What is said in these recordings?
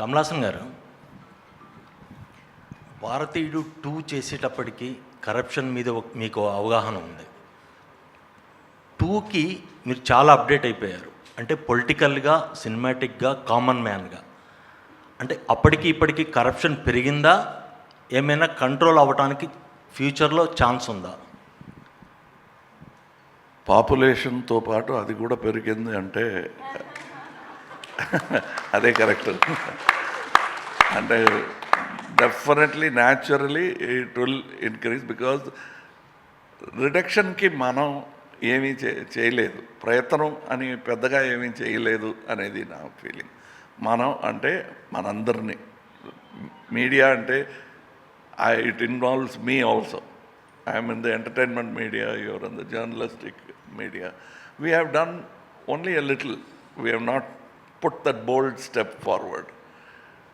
కమలాసన్ గారు. భారతీయుడు టూ చేసేటప్పటికి కరప్షన్ మీద ఒక- మీకు అవగాహన ఉంది. టూకి మీరు చాలా అప్డేట్ అయిపోయారు. అంటే పొలిటికల్గా సినిమాటిక్గా కామన్ మ్యాన్గా. అంటే అప్పటికి ఇప్పటికి కరప్షన్ పెరిగిందా? ఏమైనా కంట్రోల్ అవ్వడానికి ఫ్యూచర్లో ఛాన్స్ ఉందా? పాపులేషన్తో పాటు అది కూడా పెరిగింది అంటే అదే కరెక్ట్. అంటే definitely naturally it will increase because రిడక్షన్కి మనం ఏమీ చేయలేదు. ప్రయత్నం అని పెద్దగా ఏమీ చేయలేదు అనేది నా ఫీలింగ్. మనం అంటే మనందరినీ. మీడియా అంటే I it involves me also. I'm in the entertainment media your in the journalistic media. We have done only a little we have not put that bold step forward.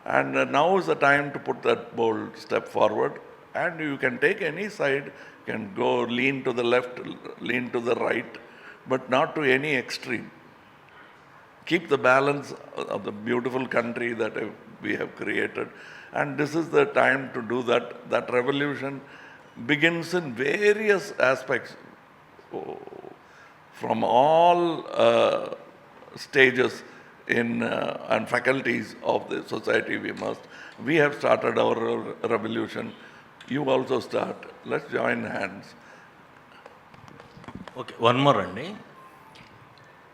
And now is the time to put that bold step forward. And you can take any side, can go lean to the left, lean to the right, but not to any extreme. Keep the balance of the beautiful country that we have created. And this is the time to do that. That revolution begins in various aspects oh, from all uh, stages in uh, and faculties of the society we must. We have started our revolution. You also start. Let's join hands. Okay one more అండి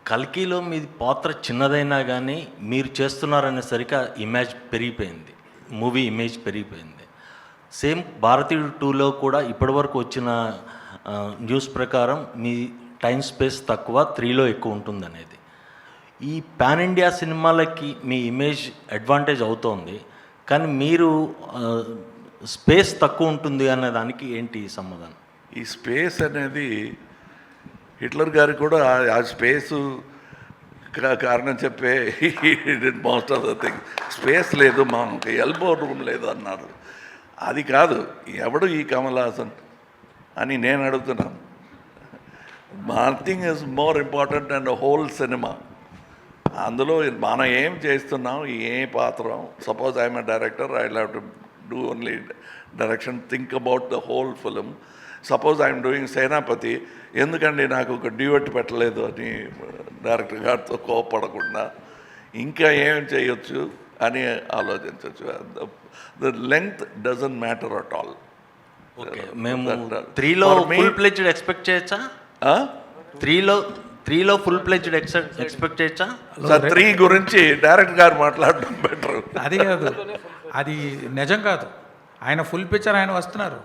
కల్కీలో మీ పాత్ర చిన్నదైనా కానీ మీరు చేస్తున్నారనేసరికి image పెరిగిపోయింది. Movie image పెరిగిపోయింది. సేమ్ భారతీయుడు టూలో కూడా ఇప్పటివరకు వచ్చిన uh, న్యూస్ ప్రకారం మీ టైం స్పేస్ తక్కువ త్రీలో ఎక్కువ ఉంటుంది అనేది ఈ పాన్ ఇండియా సినిమాలకి మీ ఇమేజ్ అడ్వాంటేజ్ అవుతోంది. కానీ మీరు స్పేస్ తక్కువ ఉంటుంది అనే దానికి ఏంటి సమాధానం? ఈ స్పేస్ అనేది హిట్లర్ గారు కూడా ఆ- స్పేస్ స్పేసు కారణం చెప్పే most of the thing space లేదు మాకు ఎల్బో రూమ్ లేదు అన్నారు. అది కాదు ఎవడు ఈ కమల్ హాసన్ అని నేను అడుగుతున్నాను. More thing is more important and whole cinema అందులో మనం ఏం చేస్తున్నాం ఏ పాత్ర suppose I'm a director I have to do only direction think about the whole film suppose I'm doing Senapathi ఎందుకండి నాకు ఒక డ్యూట్ పెట్టలేదు అని డైరెక్టర్ గారితో కోపడకుండా ఇంకా ఏం చేయొచ్చు అని ఆలోచించవచ్చు the length doesn't matter at all మేము త్రీలో ఫుల్ ఎక్స్పెక్ట్ చేయొచ్చా? త్రీలో త్రీలో ఫుల్ ప్లెజ్డ్ ఎక్స్పెక్ట్ చేయొచ్చా? సార్ త్రీ గురించి డైరెక్ట్ గారు మాట్లాడడం బెటర్ అది కాదు. అది నిజం కాదు. ఆయన ఫుల్ పిక్చర్ ఆయన వస్తున్నారు.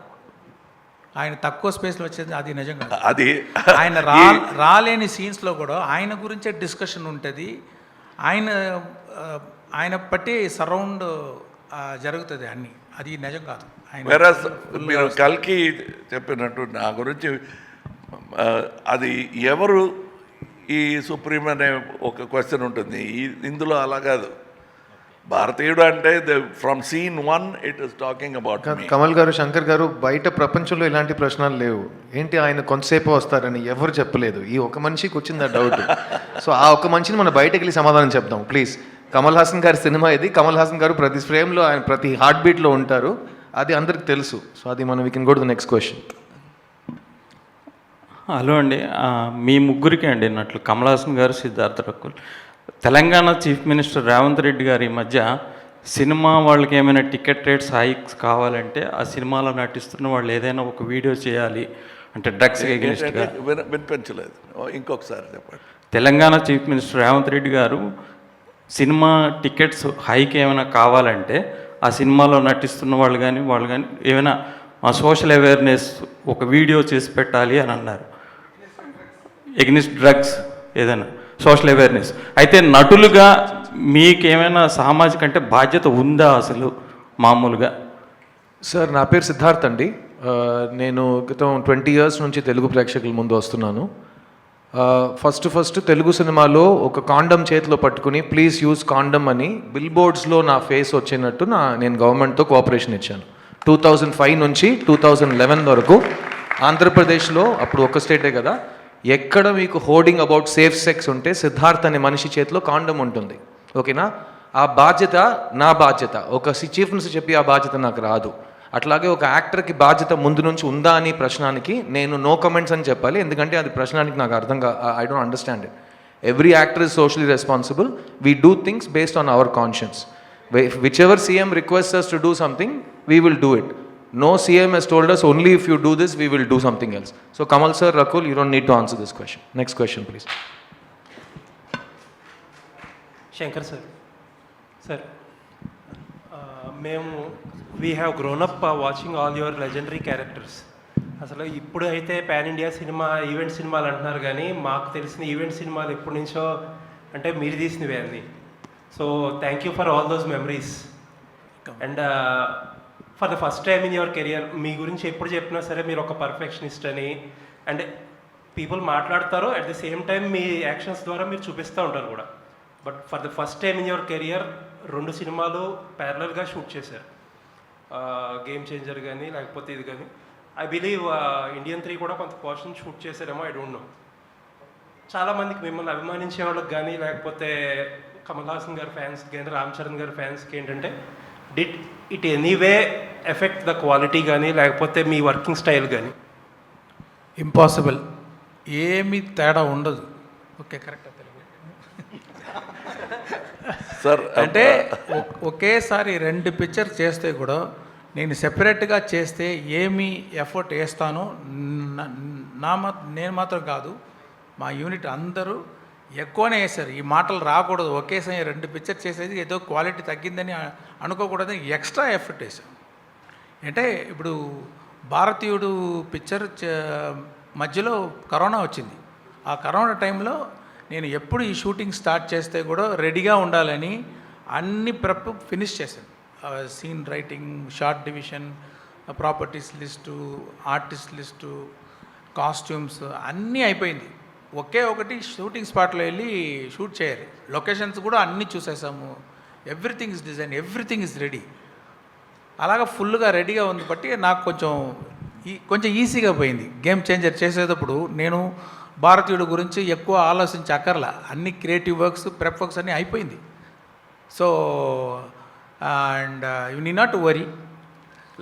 ఆయన తక్కువ స్పేస్లో వచ్చేది అది నిజం కాదు. అది ఆయన రా రాలేని సీన్స్లో కూడా ఆయన గురించే డిస్కషన్ ఉంటుంది. ఆయన ఆయన బట్టి సరౌండ్ జరుగుతుంది అన్ని. అది నిజం కాదు. మీరు కల్కి చెప్పినట్టు నా గురించి అది ఎవరు ఈ సుప్రీం అనే ఒక క్వశ్చన్ ఉంటుంది. ఈ- ఇందులో అలా కాదు. భారతీయుడు అంటే from scene one it is talking about Kamal గారు శంకర్ గారు బయట ప్రపంచంలో ఇలాంటి ప్రశ్నలు లేవు. ఏంటి ఆయన కొంతసేపు వస్తారని ఎవరు చెప్పలేదు. ఈ ఒక మనిషికి వచ్చింది ఆ డౌట్ సో ఆ ఒక మనిషిని మనం బయటకు వెళ్ళి సమాధానం చెప్దాం. ప్లీజ్ కమల్ హాసన్ గారి సినిమా ఇది. కమల్ హాసన్ గారు ప్రతి ఫ్రేమ్లో ఆయన ప్రతి హార్ట్ బీట్లో ఉంటారు. అది అందరికి తెలుసు. సో అది మనం we can go to the next question hello అండి. మీ ముగ్గురికి అండి అన్నట్లు కమల్ హాసన్ గారు సిద్ధార్థ రకుల్. తెలంగాణ చీఫ్ మినిస్టర్ రేవంత్ రెడ్డి గారి ఈ మధ్య సినిమా వాళ్ళకి ఏమైనా టికెట్ రేట్స్ హైక్స్ కావాలంటే ఆ సినిమాలో నటిస్తున్న వాళ్ళు ఏదైనా ఒక వీడియో చేయాలి అంటే డ్రగ్స్ ఎగెనిస్ట్గా వినిపించలేదు. ఇంకొకసారి చెప్పండి. తెలంగాణ చీఫ్ మినిస్టర్ రేవంత్ రెడ్డి గారు సినిమా టికెట్స్ హైక్ ఏమైనా కావాలంటే ఆ సినిమాలో నటిస్తున్న వాళ్ళు కానీ వాళ్ళు కానీ ఏమైనా సోషల్ అవేర్నెస్ ఒక వీడియో చేసి పెట్టాలి అని అన్నారు. ఎగ్నిస్ట్ డ్రగ్స్ ఏదైనా సోషల్ అవేర్నెస్ అయితే నటులుగా మీకేమైనా సామాజిక అంటే బాధ్యత ఉందా అసలు మామూలుగా? సార్ నా పేరు సిద్ధార్థ్ అండి. నేను క్రితం ట్వంటీ ఇయర్స్ నుంచి తెలుగు ప్రేక్షకుల ముందు వస్తున్నాను. ఫస్ట్ ఫస్ట్ తెలుగు సినిమాలో ఒక కాండమ్ చేతిలో పట్టుకుని ప్లీజ్ యూజ్ కాండమ్ అని బిల్ బోర్డ్స్లో నా ఫేస్ వచ్చినట్టు నా నేను గవర్నమెంట్తో కోఆపరేషన్ ఇచ్చాను. టూ థౌజండ్ ఫైవ్ నుంచి టూ థౌజండ్ లెవెన్ వరకు ఆంధ్రప్రదేశ్లో అప్పుడు ఒక స్టేటే కదా ఎక్కడ మీకు హోర్డింగ్ అబౌట్ సేఫ్ సెక్స్ ఉంటే సిద్ధార్థ్ అనే మనిషి చేతిలో కాండం ఉంటుంది. ఓకేనా? ఆ బాధ్యత నా బాధ్యత. ఒక చీఫ్ మినిస్టర్ చెప్పి ఆ బాధ్యత నాకు రాదు. అట్లాగే ఒక యాక్టర్కి బాధ్యత ముందు నుంచి ఉందా అని ప్రశ్నానికి నేను నో కమెంట్స్ అని చెప్పాలి. ఎందుకంటే అది ప్రశ్నానికి నాకు అర్థం కా I don't understand it. Every actor is socially responsible. We do things based on our conscience. Which ever CM request us to do something we will do it No CM has told us only if you do this, we will do something else. So, Kamal sir, Rakul, you don't need to answer this question. Next question, please. Shankar sir sir మేము we have grown up watching all your legendary characters అసలు ఇప్పుడు అయితే pan India cinema event సినిమాలు అంటున్నారు కానీ మాకు తెలిసిన event సినిమాలు ఎప్పటి నుంచో అంటే మీరు తీసినవే అన్ని so thank you for all those memories and for the first time in your career మీ గురించి ఎప్పుడు చెప్పినా సరే మీరు ఒక పర్ఫెక్షనిస్ట్ అని. అండ్ పీపుల్ మాట్లాడతారు అట్ ది సేమ్ టైం మీ యాక్షన్స్ ద్వారా మీరు చూపిస్తూ ఉంటారు కూడా. But for the first time in your career రెండు సినిమాలు ప్యారలల్గా షూట్ చేశారు. గేమ్ చేంజర్ కానీ లేకపోతే ఇది కానీ ఐ బిలీవ్ ఇండియన్ త్రీ కూడా కొంత పోర్షన్ షూట్ చేశారేమో ఐ డోంట్ నో చాలా మందికి మిమ్మల్ని అభిమానించే వాళ్ళకి కానీ లేకపోతే కమల్ హాసన్ గారి ఫ్యాన్స్ కానీ రామ్ చరణ్ గారి ఫ్యాన్స్కి ఏంటంటే did it anyway effect the quality కానీ లేకపోతే మీ వర్కింగ్ స్టైల్ కానీ ఇంపాసిబుల్ ఏమీ తేడా ఉండదు. Okay correct. సార్ అంటే ఒకేసారి రెండు పిక్చర్ చేస్తే కూడా నేను సెపరేట్గా చేస్తే ఏమి ఎఫర్ట్ వేస్తానో నా- నా మా నేను మాత్రం కాదు మా యూనిట్ అందరూ ఎక్కువనే వేశారు. ఈ మాటలు రాకూడదు. ఒకేసారి రెండు పిక్చర్ చేసేది ఏదో క్వాలిటీ తగ్గిందని అనుకోకూడదని ఎక్స్ట్రా ఎఫర్ట్ వేసాం అంటే ఇప్పుడు భారతీయుడు పిక్చర్ మధ్యలో కరోనా వచ్చింది. ఆ కరోనా టైంలో నేను ఎప్పుడు ఈ షూటింగ్ స్టార్ట్ చేస్తే కూడా రెడీగా ఉండాలని అన్ని ప్రెప్ ఫినిష్ చేశాను. Scene writing shot division properties list artist list costumes అన్నీ అయిపోయింది. ఒకే ఒకటి షూటింగ్ స్పాట్లో వెళ్ళి షూట్ చేయాలి. లొకేషన్స్ కూడా అన్నీ చూసేసాము. Everything is design everything is ready. అలాగా ఫుల్గా రెడీగా ఉంది బట్టి నాకు కొంచెం ఈ కొంచెం ఈజీగా పోయింది. గేమ్ చేంజర్ చేసేటప్పుడు నేను భారతీయుడు గురించి ఎక్కువ ఆలోచించి అక్కర్లా. అన్ని క్రియేటివ్ వర్క్స్ ప్రెప్ వర్క్స్ అన్నీ అయిపోయింది. So and you need not worry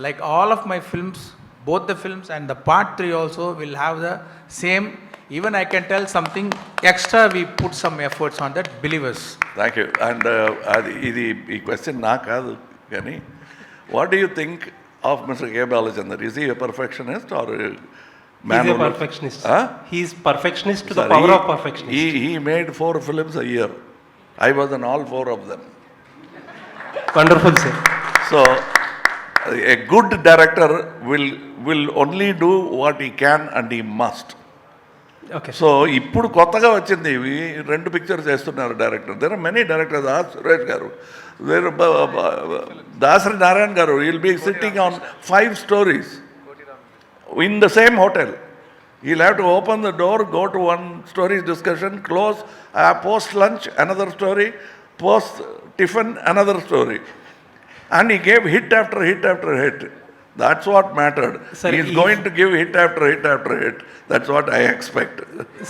like all of my films both the films and the part three also will have the same Even I can tell something extra we put some efforts on that believers thank you and అది ఇది ఈ question నా కాదు కానీ what do you think of mister K Balachander is ఈ perfectionist or He's a perfectionist. He's perfectionist to the power of perfectionist. He, he made four films a year. I was in all four of them. Wonderful sir So, a good director will, will only do what he can and he must. Okay so ఇప్పుడు కొత్తగా వచ్చింది ఇవి. రెండు pictures వేస్తున్నారు director there are many directors are Suresh గారు. వేరు దాసరి నారాయణ్ గారు. Will be sitting on five stories in the same hotel I have to open the door go to one stories discussion close a post lunch another story post tiffin another story and ఈ game hit after hit after hit hit. That's what mattered. Sir, He's if- going to give hit after hit after hit. That's what I expect.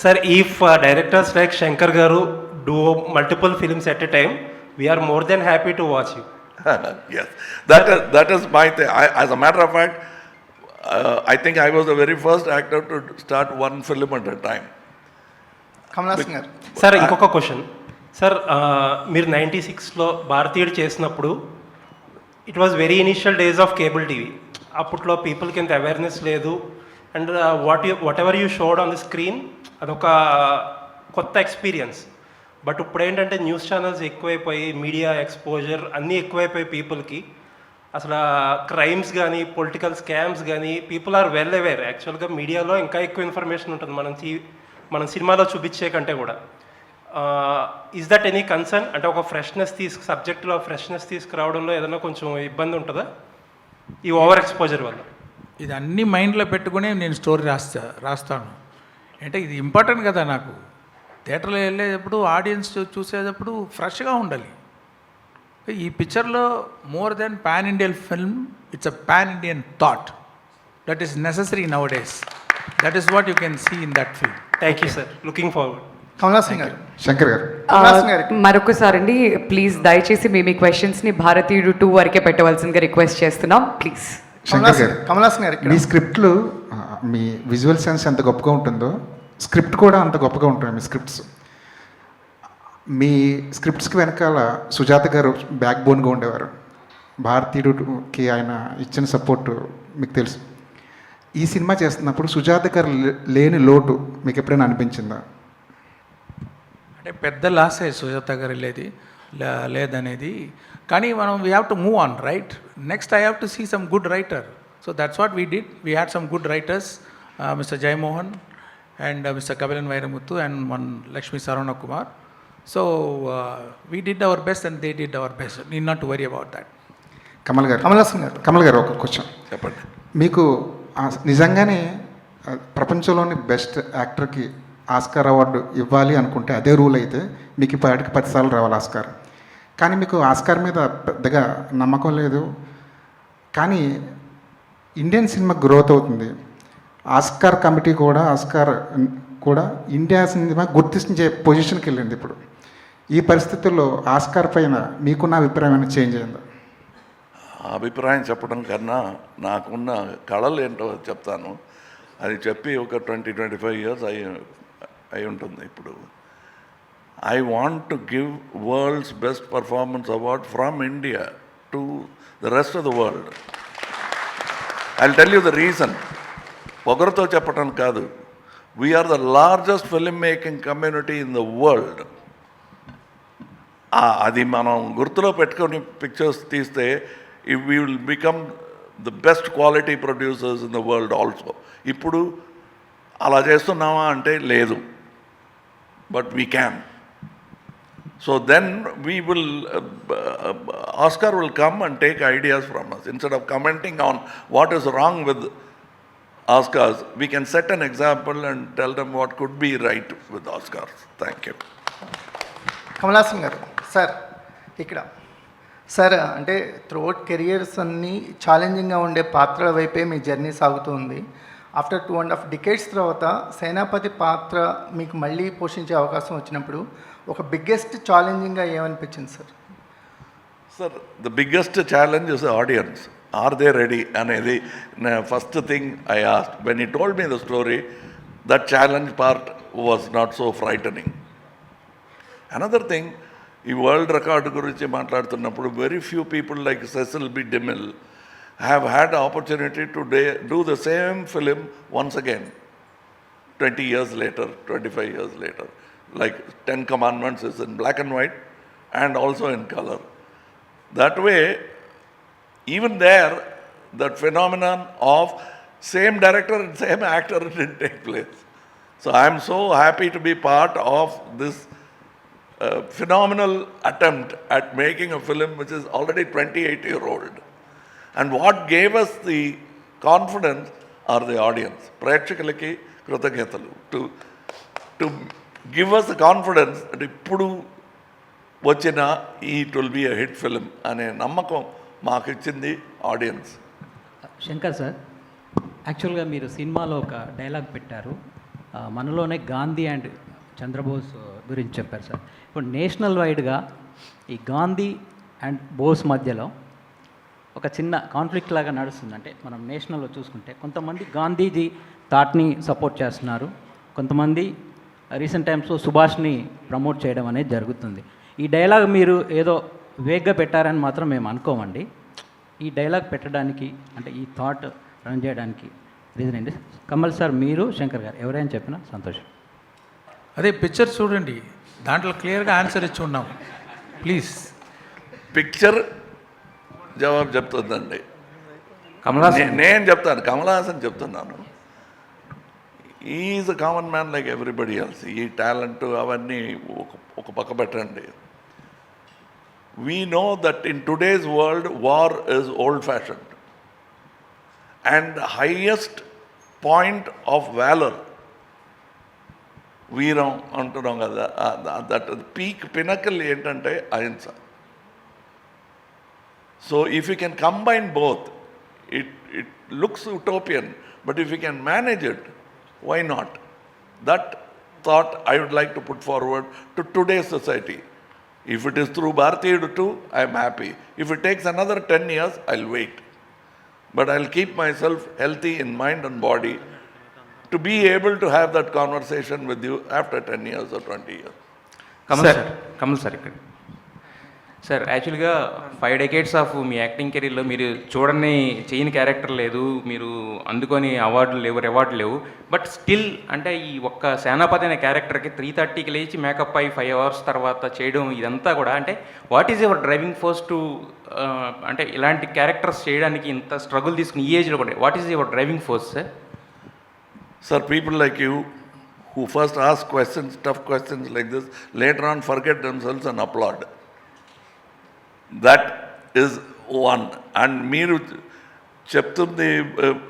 Sir if directors like Shankar గారు do multiple films at a time we're more than happy to watch you yes, that is, that is my thing. I, as a matter of fact, uh, I think I was the very first actor to start one film at a time. Kamal Haasan గారు sir ఇంకొక question sir మీరు ninety సిక్స్లో భారతీయుడు చేసినప్పుడు it was very initial days of cable TV అప్పట్లో పీపుల్కి ఇంత awareness లేదు. And what you what ever you showed on the screen అదొక uh, కొత్త ఎక్స్పీరియన్స్ బట్ ఇప్పుడు ఏంటంటే న్యూస్ ఛానల్స్ ఎక్కువైపోయి మీడియా ఎక్స్పోజర్ అన్నీ ఎక్కువైపోయి పీపుల్కి అసలు క్రైమ్స్ కానీ పొలిటికల్ స్కామ్స్ కానీ పీపుల్ ఆర్ వెల్ అవేర్ యాక్చువల్గా మీడియాలో ఇంకా ఎక్కువ ఇన్ఫర్మేషన్ ఉంటుంది. మనం మనం సినిమాలో చూపించే కంటే కూడా. ఇస్ దట్ ఎనీ కన్సర్న్ అంటే ఒక ఫ్రెష్నెస్ తీసుకు సబ్జెక్ట్లో ఫ్రెష్నెస్ తీసుకురావడంలో ఏదైనా కొంచెం ఇబ్బంది ఉంటుందా? ఈ ఓవర్ ఎక్స్పోజర్ వల్ల. ఇది అన్ని మైండ్లో పెట్టుకుని నేను స్టోరీ రాస్తా రాస్తాను. అంటే ఇది ఇంపార్టెంట్ కదా నాకు. థియేటర్లో వెళ్ళేటప్పుడు ఆడియన్స్ చూసేటప్పుడు ఫ్రెష్గా ఉండాలి. ఈ పిక్చర్లో more than pan Indian film it's a pan Indian thought. That is necessary nowadays. That is what you can see in that film. Thank you sir. Looking forward. గారు. శంకర్ గారు. మరొకసారి అండి ప్లీజ్ దయచేసి మీ మీ క్వశ్చన్స్ని భారతీయుడు టూ వరకే పెట్టవలసిందిగా రిక్వెస్ట్ చేస్తున్నాం. Please Shankar గారు కమలాసన్ గారు ఇక్కడ. మీ స్క్రిప్ట్లు మీ విజువల్ సెన్స్ ఎంత గొప్పగా ఉంటుందో స్క్రిప్ట్ కూడా అంత గొప్పగా ఉంటుంది మీ స్క్రిప్ట్స్ మీ స్క్రిప్ట్స్కి వెనకాల సుజాత గారు బ్యాక్ బోన్గా ఉండేవారు. భారతీయుడికి ఆయన ఇచ్చిన సపోర్ట్ మీకు తెలుసు. ఈ సినిమా చేస్తున్నప్పుడు సుజాత గారు లే- లేని లోటు మీకు ఎప్పుడైనా అనిపించిందా? అంటే పెద్ద లాసే సుజాత గారు వెళ్ళేది లే- లేదనేది. కానీ మనం we have to move on right next I have to see some good writer so that's what we did we had some good writers mister Jeyamohan and mister Kapilan Vairamuthu and one Lakshmi Saravana Kumar so we did our best and they did our best need not to worry about that Kamal గారు. కమలాసన్ గారు. కమల్ గారు ఒక question చెప్పండి. మీకు నిజంగానే ప్రపంచంలోని best యాక్టర్కి Oscar award ఇవ్వాలి అనుకుంటే అదే రూల్ అయితే మీకు ఇప్పటికి పదిసార్లు రావాలి ఆస్కార్. కానీ మీకు ఆస్కార్ మీద పెద్దగా నమ్మకం లేదు. కానీ ఇండియన్ సినిమా గ్రోత్ అవుతుంది. ఆస్కార్ కమిటీ కూడా ఆస్కార్ కూడా ఇండియా సినిమా గుర్తించే పొజిషన్కి వెళ్ళింది ఇప్పుడు. ఈ పరిస్థితుల్లో ఆస్కార్ పైన మీకున్న అభిప్రాయం ఏమైనా చేంజ్ అయిందా? అభిప్రాయం చెప్పడం కన్నా నాకున్న కళలు ఏంటో చెప్తాను. అది చెప్పి ఒక ట్వంటీ ట్వంటీ ఫైవ్ ఇయర్స్ అయ్యి అయి ఉంటుంది ఇప్పుడు. I want to give world's best performance award from India to the rest of the world I tell you the reason ఒకరితో చెప్పడం కాదు. We're the largest film making community in the world అది మనం గుర్తులో పెట్టుకొని పిక్చర్స్ తీస్తే if we will become the best quality producers in the world also ఇప్పుడు అలా చేస్తున్నామా అంటే లేదు. But we can so then we will Oscar will come and take ideas from us instead of commenting on what is wrong with Oscars we can set an example and tell them what could be right with Oscars. Thank you. Kamal Haasan గారు sir ఇక్కడ sir అంటే throughout careers అన్నీ ఛాలెంజింగ్గా ఉండే పాత్రల వైపే మీ journey సాగుతుంది after two and half decades తర్వాత సేనాపతి పాత్ర మీకు మళ్ళీ పోషించే అవకాశం వచ్చినప్పుడు ఒక బిగ్గెస్ట్ ఛాలెంజింగ్గా ఏమనిపించింది sir sir the biggest challenge is audience are they ready అనేది first thing I asked when he told me the story that challenge part was not so frightening another thing ఈ వరల్డ్ రికార్డు గురించి మాట్లాడుతున్నప్పుడు very few people like Cecil B DeMille I have had the opportunity to do the same film once again, 20 years later, 25 years later. Like 10 Commandments is in black and white and also in color. That way, even there, that phenomenon of same director and same actor didn't take place. So I'm so happy to be part of this uh, phenomenal attempt at making a film which is already 28 year old. And what gave us the confidence are the audience ప్రేక్షకులకి కృతజ్ఞతలు. To to give us the confidence అంటే ఇప్పుడు వచ్చిన ఈ it will be a hit film అనే నమ్మకం మాకు ఇచ్చింది ఆడియన్స్ శంకర్ సార్ యాక్చువల్గా మీరు సినిమాలో ఒక డైలాగ్ పెట్టారు. మనలోనే గాంధీ అండ్ చంద్రబోస్ గురించి చెప్పారు సార్. ఇప్పుడు నేషనల్ వైడ్గా ఈ గాంధీ అండ్ బోస్ మధ్యలో ఒక చిన్న కాన్ఫ్లిక్ట్ లాగా నడుస్తుంది. అంటే మనం నేషనల్లో చూసుకుంటే కొంతమంది గాంధీజీ థాట్ని సపోర్ట్ చేస్తున్నారు. కొంతమంది రీసెంట్ టైమ్స్లో సుభాష్ని ప్రమోట్ చేయడం అనేది జరుగుతుంది. ఈ డైలాగ్ మీరు ఏదో వేగ్గా పెట్టారని మాత్రం మేము అనుకోమండి. ఈ డైలాగ్ పెట్టడానికి అంటే ఈ థాట్ రన్ చేయడానికి రీజన్ ఏంటి? కమల్ సార్ మీరు శంకర్ గారు ఎవరైనా చెప్పినా సంతోషం. అదే పిక్చర్ చూడండి. దాంట్లో క్లియర్గా ఆన్సర్ ఇచ్చి ఉన్నాం. ప్లీజ్ పిక్చర్ జవాబు చెప్తుందండి కమలాస్ నే- నేను చెప్తాను కమలాసన్ చెప్తున్నాను. Is a common man like everybody else ఈ టాలెంట్ అవన్నీ ఒక ఒక పక్క పెట్టండి. We know that in today's world war is old fashion and highest point of valour వీరం అంటున్నాం కదా దట్ పీక్ పినకల్ ఏంటంటే అహింస. So if you can combine both, it, it looks utopian, but if you can manage it, why not? That thought I would like to put forward to today's society. If it is through Bharati Yudu I am happy. If it takes another 10 years, I'll wait. But I'll keep myself healthy in mind and body to be able to have that conversation with you after 10 years or 20 years. Kamal sir. sir. Kamal sir. Sir యాక్చువల్గా five decades of మీ acting కెరీర్లో మీరు చూడని చేయని character లేదు. మీరు అందుకొని అవార్డులు లేవు రివార్డు లేవు. బట్ స్టిల్ అంటే ఈ ఒక్క సేనాపతి అనే క్యారెక్టర్కి త్రీ థర్టీకి లేచి మేకప్ అయ్యి ఫైవ్ అవర్స్ తర్వాత చేయడం ఇదంతా కూడా అంటే what is your driving force to అంటే ఇలాంటి క్యారెక్టర్స్ చేయడానికి ఇంత స్ట్రగుల్ తీసుకుని ఈ ఏజ్లో కూడా what is your driving force sir sir people like you who first ask questions tough questions like this later on forget themselves and applaud that is one and మీరు చెప్తుంది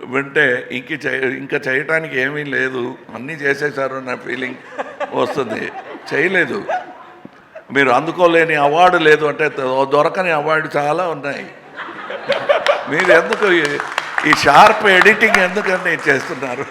వింటే ఇంక ఇంకా చేయటానికి ఏమీ లేదు. అన్నీ చేసేసారు అనే ఫీలింగ్ వస్తుంది. చేయలేదు. మీరు అందుకోలేని అవార్డు లేదు అంటే దొరకని అవార్డు చాలా ఉన్నాయి. మీరు ఎందుకు ఈ- ఈ షార్ప్ ఎడిటింగ్ ఎందుకని చేస్తున్నారు?